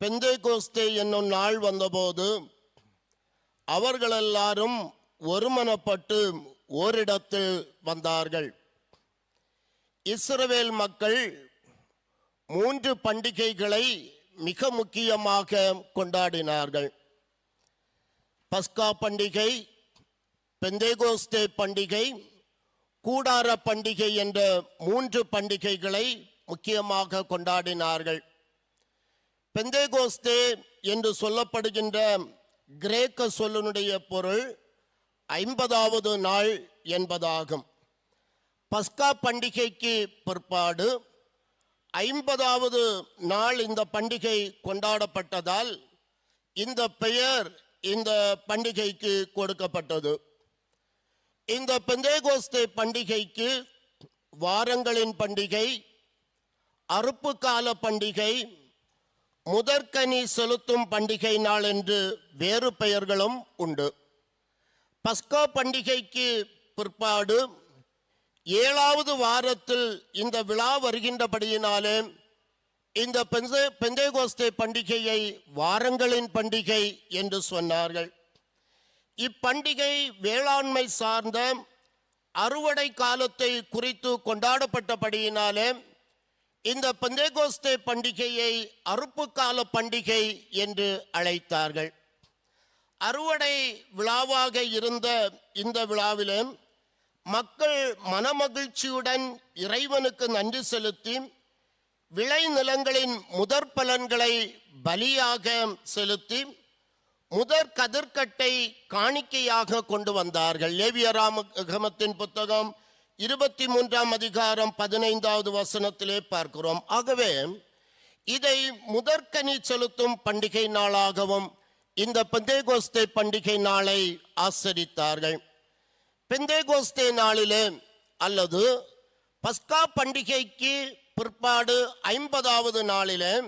பெந்தை கோஸ்தே என்னும் நாள் வந்தபோது அவர்கள் எல்லாரும் ஒருமனப்பட்டு ஓரிடத்தில் வந்தார்கள். இஸ்ரவேல் மக்கள் மூன்று பண்டிகைகளை மிக முக்கியமாக கொண்டாடினார்கள். பஸ்கா பண்டிகை பெந்தேகோஸ்தே பண்டிகை கூடார பண்டிகை என்ற மூன்று பண்டிகைகளை முக்கியமாக கொண்டாடினார்கள். பெந்தேகோஸ்தே என்று சொல்லப்படுகின்ற கிரேக்க சொல்லினுடைய பொருள் ஐம்பதாவது நாள் என்பதாகும். பஸ்கா பண்டிகைக்கு பிற்பாடு ஐம்பதாவது நாள் இந்த பண்டிகை கொண்டாடப்பட்டதால் இந்த பெயர் இந்த பண்டிகைக்கு கொடுக்கப்பட்டது. இந்த பெந்தேகோஸ்தே பண்டிகைக்கு வாரங்களின் பண்டிகை அறுப்பு கால பண்டிகை முதற்கனி செலுத்தும் பண்டிகை நாள் என்று வேறு பெயர்களும் உண்டு. பஸ்கா பண்டிகைக்கு பிற்பாடு ஏழாவது வாரத்தில் இந்த விழா வருகின்றபடியினாலே இந்த பெந்தே பெந்தேகோஸ்தே பண்டிகையை வாரங்களின் பண்டிகை என்று சொன்னார்கள். இப்பண்டிகை வேளாண்மை சார்ந்த அறுவடை காலத்தை குறித்து கொண்டாடப்பட்டபடியினாலே இந்த பந்தேகோஸ்தே பண்டிகையை அறுப்பு கால பண்டிகை என்று அழைத்தார்கள். அறுவடை விழாவாக இருந்த இந்த விழாவிலும் மக்கள் மனமகிழ்ச்சியுடன் இறைவனுக்கு நன்றி செலுத்தி விளை நிலங்களின் முதற் பலன்களை பலியாக செலுத்தி முதற் கதிர்கட்டை காணிக்கையாக கொண்டு வந்தார்கள். லேவியராமகமத்தின் புத்தகம் இருபத்தி மூன்றாம் அதிகாரம் பதினைந்தாவது வசனத்திலே பார்க்கிறோம். ஆகவே இதை முதற்கனி செலுத்தும் பண்டிகை நாளாகவும் இந்த பெந்தேகோஸ்தே பண்டிகை நாளை ஆசரித்தார்கள். பெந்தேகோஸ்தே நாளிலே அல்லது பஸ்கா பண்டிகைக்கு பிற்பாடு ஐம்பதாவது நாளிலே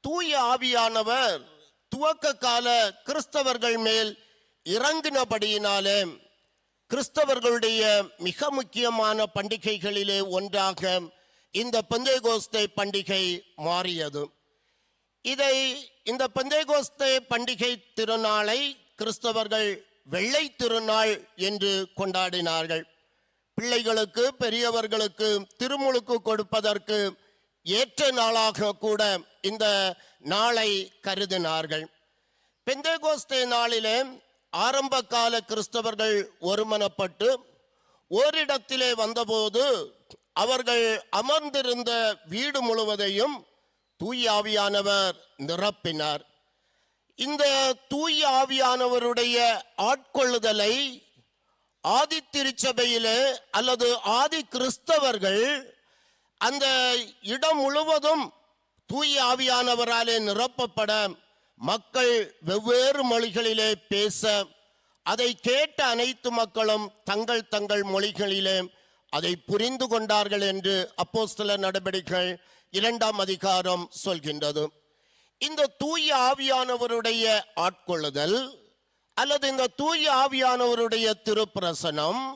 தூய ஆவியானவர் துவக்க கால கிறிஸ்தவர்கள் மேல் இறங்கினபடியினாலே கிறிஸ்தவர்களுடைய மிக முக்கியமான பண்டிகைகளிலே ஒன்றாக இந்த பந்தேகோஸ்தே பண்டிகை மாறியது. இதை இந்த பந்தேகோஸ்தே பண்டிகை திருநாளை கிறிஸ்தவர்கள் வெள்ளை திருநாள் என்று கொண்டாடினார்கள். பிள்ளைகளுக்கு பெரியவர்களுக்கு திருமுழுக்கு கொடுப்பதற்கு ஏற்ற நாளாக கூட இந்த நாளை கருதினார்கள். பெந்தேகோஸ்தே நாளிலே ஆரம்ப கால கிறிஸ்தவர்கள் ஒருமனப்பட்டு ஓரிடத்திலே வந்தபோது அவர்கள் அமர்ந்திருந்த வீடு முழுவதையும் தூயாவியானவர் நிரப்பினார். இந்த தூய ஆவியானவருடைய ஆட்கொள்ளுதலை ஆதி திருச்சபையிலே அல்லது ஆதி கிறிஸ்தவர்கள் அந்த இடம் முழுவதும் தூய ஆவியானவராலே நிரப்பப்பட மக்கள் வெவ்வேறு மொழிகளிலே பேச அதை கேட்ட அனைத்து மக்களும் தங்கள் தங்கள் மொழிகளிலே அதை புரிந்து கொண்டார்கள் என்று அப்போஸ்தல நடவடிக்கைகள் இரண்டாம் அதிகாரம் சொல்கின்றது. இந்த தூய ஆவியானவருடைய ஆட்கொள்ளுதல் அல்லது இந்த தூய ஆவியானவருடைய திருப்பிரசனம்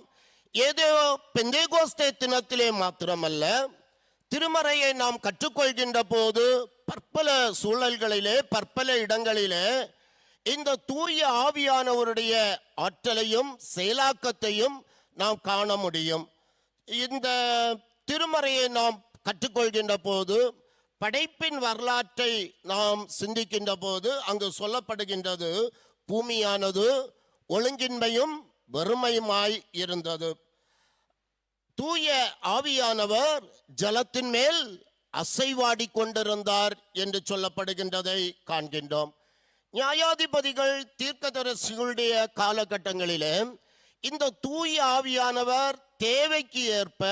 ஏதோ பெந்தேகோஸ்தே தினத்திலே மாத்திரமல்ல திருமறையை நாம் கற்றுக்கொள்கின்ற போது பற்பல சூழல்களிலே பற்பல இடங்களிலே இந்த தூய ஆவியானவருடைய ஆற்றலையும் செயலாக்கத்தையும் நாம் காண முடியும். இந்த திருமறையை நாம் கற்றுக்கொள்கின்ற போது படைப்பின் வரலாற்றை நாம் சிந்திக்கின்ற போது அங்கு சொல்லப்படுகின்றது பூமியானது ஒழுங்கின்மையும் வெறுமையுமாய் இருந்தது. தூய ஆவியானவர் ஜலத்தின் மேல் அசைவாடி கொண்டிருந்தார் என்று சொல்லப்படுகின்றதை காண்கின்றோம். நியாயாதிபதிகள் தீர்க்கதரசிகளுடைய காலகட்டங்களிலே இந்த தூய ஆவியானவர் தேவைக்கு ஏற்ப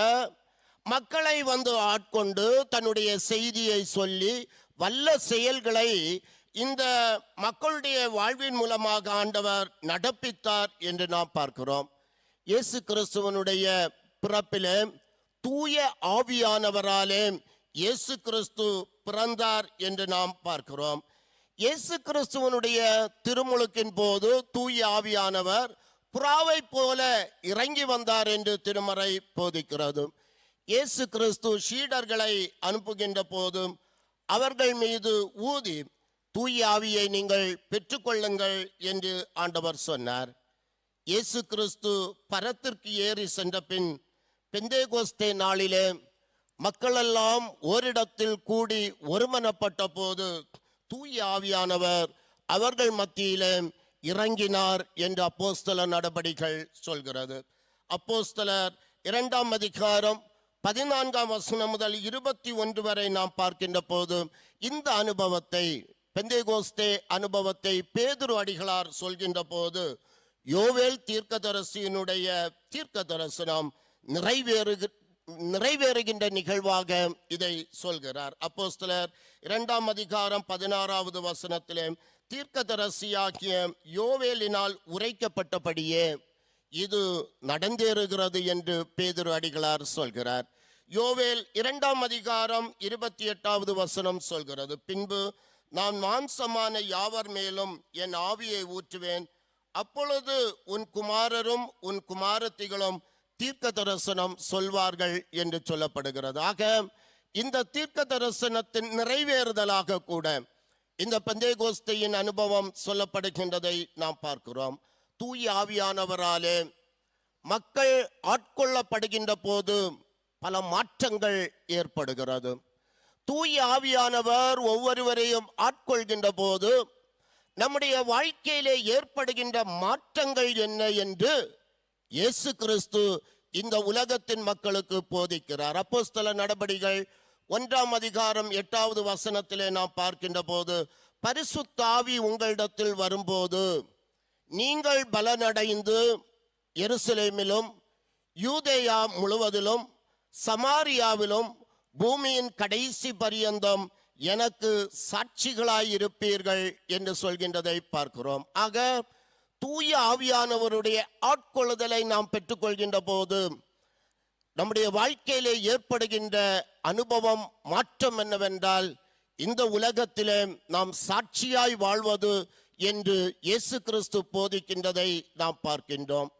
மக்களை வந்து ஆட்கொண்டு தன்னுடைய செய்தியை சொல்லி வல்ல செயல்களை இந்த மக்களுடைய வாழ்வின் மூலமாக ஆண்டவர் நடப்பித்தார் என்று நாம் பார்க்கிறோம். இயேசு கிறிஸ்துவனுடைய பிறப்பிலே தூய ஆவியானவராலே இயேசு கிறிஸ்து பிறந்தார் என்று நாம் பார்க்கிறோம். இயேசு கிறிஸ்துவனுடைய திருமுழுக்கின் போது தூய ஆவியானவர் புறாவை போல இறங்கி வந்தார் என்று திருமறை போதிக்கிறது. இயேசு கிறிஸ்து சீடர்களை அனுப்புகின்ற போதும் அவர்கள் மீது ஊதி தூய ஆவியை நீங்கள் பெற்றுக்கொள்ளுங்கள் என்று ஆண்டவர் சொன்னார். இயேசு கிறிஸ்து பரத்திற்கு ஏறி சென்ற பின் பெந்தேகோஸ்தே நாளிலே மக்களெல்லாம் ஓரிடத்தில் கூடி ஒருமனப்பட்ட போது தூய ஆவியானவர் அவர்கள் மத்தியிலே இறங்கினார் என்று அப்போஸ்தல நடபடிகள் சொல்கிறது. அப்போஸ்தலர் இரண்டாம் அதிகாரம் பதினான்காம் வசனம் முதல் இருபத்தி ஒன்று வரை நாம் பார்க்கின்ற போது இந்த அனுபவத்தை பெந்தேகோஸ்தே அனுபவத்தை பேதுரு அடிகளார் சொல்கின்ற போது யோவேல் தீர்க்கதரசியினுடைய தீர்க்க தரிசனம் நிறைவேறு நிறைவேறுகின்ற நிகழ்வாக இதை சொல்கிறார். அப்போஸ்தலர் இரண்டாம் அதிகாரம் பதினாறாவது வசனத்திலே தீர்க்கதரிசியாகிய யோவேலினால் உரைக்கப்பட்டபடியே இது நடந்தேறுகிறது என்று பேதுரு அடிகளார் சொல்கிறார். யோவேல் இரண்டாம் அதிகாரம் இருபத்தி எட்டாவது வசனம் சொல்கிறது. பின்பு நான் மாம்சமான யாவர் மேலும் என் ஆவியை ஊற்றுவேன். அப்பொழுது உன் குமாரரும் உன் குமாரத்திகளும் தீர்க்க தரிசனம் சொல்வார்கள் என்று சொல்லப்படுகிறது. ஆக இந்த தீர்க்க தரிசனத்தின் நிறைவேறுதலாக கூட இந்த பந்தேகோஸ்தையின் அனுபவம் சொல்லப்படுகின்றதை நாம் பார்க்கிறோம். தூய ஆவியானவராலே மக்கள் ஆட்கொள்ளப்படுகின்ற போது பல மாற்றங்கள் ஏற்படுகிறது. தூய ஆவியானவர் ஒவ்வொருவரையும் ஆட்கொள்கின்ற போது நம்முடைய வாழ்க்கையிலே ஏற்படுகின்ற மாற்றங்கள் என்ன என்று இயேசு கிறிஸ்து இந்த உலகத்தின் மக்களுக்கு போதிக்கிறார். அப்போஸ்தல நடபடிகள் ஒன்றாம் அதிகாரம் எட்டாவது வசனத்திலே நாம் பார்க்கின்ற போது பரிசுத்தாவி உங்களிடத்தில் வரும்போது நீங்கள் பலனடைந்து எருசலேமிலும் யூதேயா முழுவதிலும் சமாரியாவிலும் பூமியின் கடைசி பரியந்தம் எனக்கு சாட்சிகளாயிருப்பீர்கள் என்று சொல்கின்றதை பார்க்கிறோம். ஆக தூய ஆவியானவருடைய ஆட்கொள்ளுதலை நாம் பெற்றுக்கொள்கின்ற போது நம்முடைய வாழ்க்கையிலே ஏற்படுகின்ற அனுபவம் மாற்றம் என்னவென்றால் இந்த உலகத்திலே நாம் சாட்சியாய் வாழ்வது என்று இயேசு கிறிஸ்து போதிக்கின்றதை நாம் பார்க்கின்றோம்.